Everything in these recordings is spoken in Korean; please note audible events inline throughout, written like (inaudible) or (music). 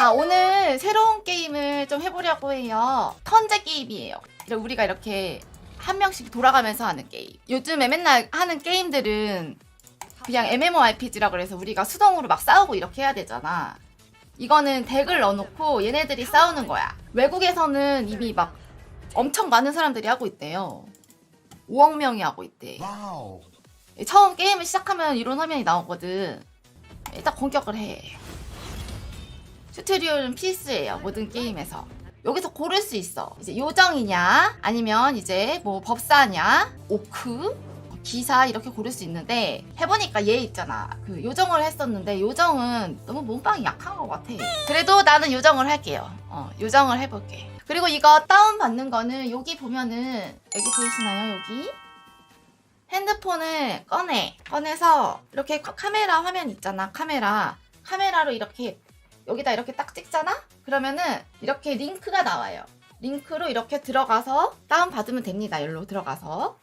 자, 오늘 새로운 게임을 좀 해보려고 해요. 턴제 게임이에요. 우리가 이렇게 한 명씩 돌아가면서 하는 게임. 요즘에 맨날 하는 게임들은 그냥 MMORPG라 그래서 우리가 수동으로 막 싸우고 이렇게 해야 되잖아. 이거는 덱을 넣어놓고 얘네들이 싸우는 거야. 외국에서는 이미 막 엄청 많은 사람들이 하고 있대요. 5억 명이 하고 있대. 처음 게임을 시작하면 이런 화면이 나오거든. 일단 공격을 해. 튜토리얼은 필수예요. 모든 게임에서. 여기서 고를 수 있어. 이제 요정이냐, 아니면 이제 뭐 법사냐, 오크, 기사 이렇게 고를 수 있는데 해보니까 얘 있잖아. 그 요정을 했었는데 요정은 너무 몸빵이 약한 것 같아. 그래도 나는 요정을 할게요. 어, 요정을 해볼게. 그리고 이거 다운 받는 거는 여기 보면은 여기 보이시나요? 여기 핸드폰을 꺼내. 꺼내서 이렇게 카- 카메라 화면 있잖아. 카메라. 카메라로 이렇게 여기다 이렇게 딱 찍잖아? 그러면은 이렇게 링크가 나와요. 링크로 이렇게 들어가서 다운 받으면 됩니다. 여기로 들어가서.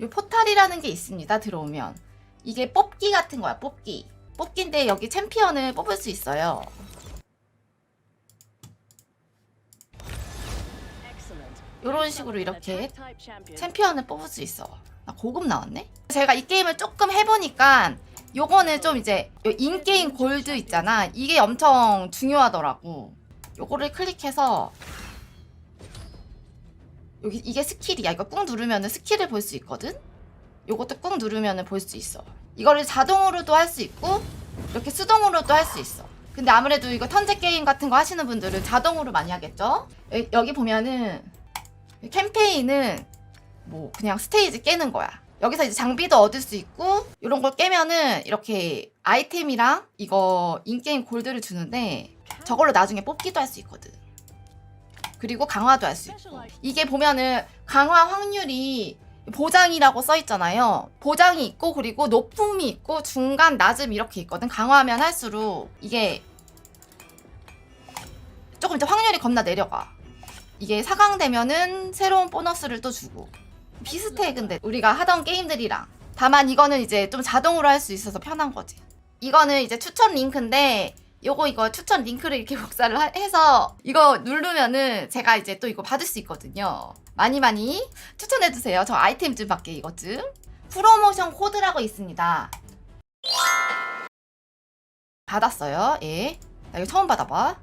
요 포탈이라는 게 있습니다. 들어오면. 이게 뽑기 같은 거야. 뽑기. 뽑기인데 여기 챔피언을 뽑을 수 있어요. 이런 식으로 이렇게 챔피언을 뽑을 수 있어. 나 고급 나왔네? 제가 이 게임을 조금 해보니까 요거는 좀 이제 요 인게임 골드 있잖아. 이게 엄청 중요하더라고. 요거를 클릭해서 여기 이게 스킬이야. 이거 꾹 누르면은 스킬을 볼 수 있거든? 요것도 꾹 누르면은 볼 수 있어. 이거를 자동으로도 할 수 있고 이렇게 수동으로도 할 수 있어. 근데 아무래도 이거 턴제 게임 같은 거 하시는 분들은 자동으로 많이 하겠죠? 여- 여기 보면은 캠페인은 뭐 그냥 스테이지 깨는 거야. 여기서 이제 장비도 얻을 수 있고 이런 걸 깨면은 이렇게 아이템이랑 이거 인게임 골드를 주는데 저걸로 나중에 뽑기도 할 수 있거든. 그리고 강화도 할 수 있고. 이게 보면은 강화 확률이 보장이라고 써 있잖아요. 보장이 있고 그리고 높음이 있고 중간 낮음 이렇게 있거든. 강화하면 할수록 이게 조금 이제 확률이 겁나 내려가. 이게 4강 되면은 새로운 보너스를 또 주고 비슷해 근데. 우리가 하던 게임들이랑. 다만 이거는 이제 좀 자동으로 할 수 있어서 편한 거지. 이거는 이제 추천 링크인데 요거 이거 추천 링크를 이렇게 (laughs) 복사를 하- 해서 이거 누르면은 제가 이제 또 이거 받을 수 있거든요. 많이 많이 추천해주세요. 저 아이템 좀 받게 이것 좀. 프로모션 코드라고 있습니다. 받았어요. 예. 나 이거 처음 받아봐.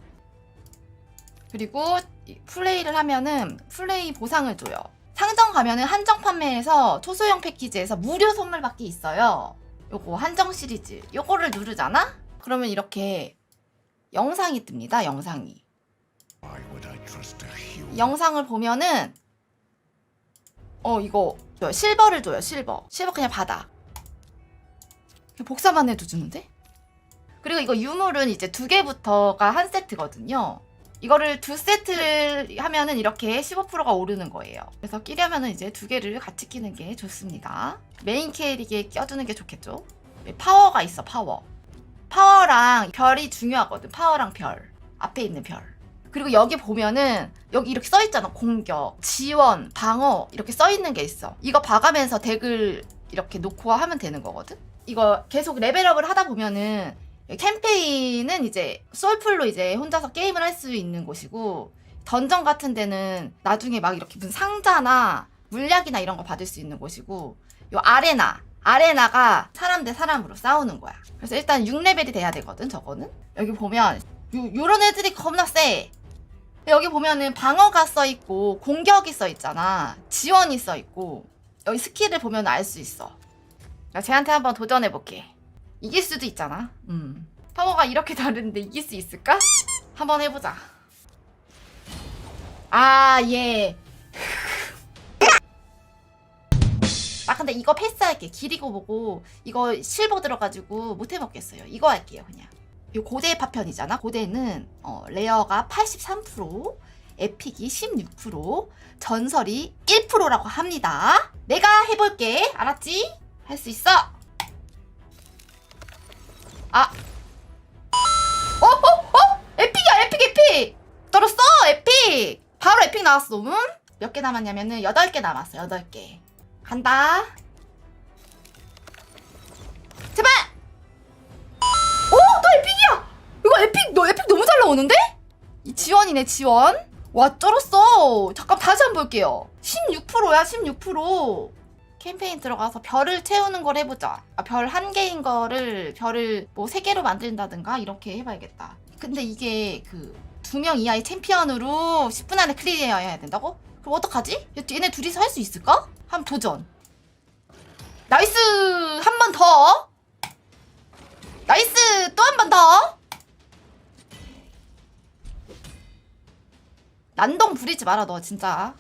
그리고 이 플레이를 하면은 플레이 보상을 줘요. 상점 가면은 한정 판매에서 초소형 패키지에서 무료 선물 받기 있어요. 요거 한정 시리즈. 요거를 누르잖아? 그러면 이렇게 영상이 뜹니다. 영상이. 영상을 보면은 어 이거 줘요. 실버를 줘요. 실버. 실버 그냥 받아. 복사만 해도 주는데? 그리고 이거 유물은 이제 두 개부터가 한 세트거든요. 이거를 두 세트를 하면은 이렇게 15%가 오르는 거예요. 그래서 끼려면은 이제 두 개를 같이 끼는 게 좋습니다. 메인 캐릭에 껴주는 게 좋겠죠? 파워가 있어, 파워. 파워랑 별이 중요하거든. 파워랑 별. 앞에 있는 별. 그리고 여기 보면은 여기 이렇게 써 있잖아. 공격, 지원, 방어 이렇게 써 있는 게 있어. 이거 봐가면서 덱을 이렇게 놓고 하면 되는 거거든. 이거 계속 레벨업을 하다 보면은 캠페인은 이제 솔플로 이제 혼자서 게임을 할 수 있는 곳이고 던전 같은 데는 나중에 막 이렇게 무슨 상자나 물약이나 이런 거 받을 수 있는 곳이고 요 아레나 아레나가 사람 대 사람으로 싸우는 거야. 그래서 일단 6레벨이 돼야 되거든 저거는. 여기 보면 요, 요런 애들이 겁나 세. 여기 보면은 방어가 써 있고 공격이 써 있잖아. 지원이 써 있고 여기 스킬을 보면 알 수 있어. 나 쟤한테 한번 도전해 볼게. 이길 수도 있잖아. 음. 파워가 이렇게 다른데 이길 수 있을까? 한번 해보자. 아, 예. (laughs) 아, 근데 이거 패스할게. 길이고 보고, 이거 실버 들어가지고 못 해먹겠어요. 이거 할게요, 그냥. 이 고대 파편이잖아. 고대는, 어, 레어가 83%, 에픽이 16%, 전설이 1%라고 합니다. 내가 해볼게. 알았지? 할 수 있어. 아. 어, 어, 어? 에픽이야, 에픽, 에픽! 떨었어, 에픽! 바로 에픽 나왔어, 음? 몇개 남았냐면은 8개 남았어, 8개. 간다. 제발! 오, 또 에픽이야! 이거 에픽, 너 에픽 너무 잘 오는데? 이 지원이네 지원 와 쩔었어 잠깐 다시 한번 볼게요 16%야 16% 캠페인 들어가서 별을 채우는 걸 해보자. 아, 별 한 개인 거를 별을 뭐 세 개로 만든다든가 이렇게 해봐야겠다. 근데 이게 그 두 명 이하의 챔피언으로 10분 안에 클리어해야 된다고? 그럼 어떡하지? 얘- 얘네 둘이서 할 수 있을까? 한번 도전. 나이스! 한 번 더! 나이스! 또 한 번 더! 난동 부리지 마라 너 진짜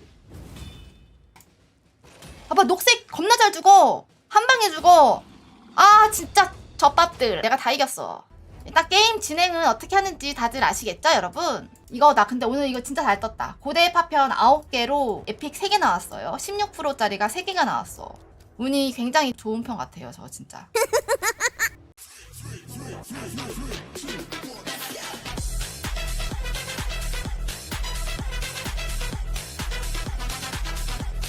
봐봐 녹색 겁나 잘 죽어 한 방에 죽어 아 진짜 젖밥들. 내가 다 이겼어. 일단 게임 진행은 어떻게 하는지 다들 아시겠죠 여러분? 이거 나 근데 오늘 이거 진짜 잘 떴다. 고대 파편 9개로 에픽 3개 나왔어요. 16%짜리가 3개가 나왔어. 운이 굉장히 좋은 편 같아요 저 진짜. (laughs)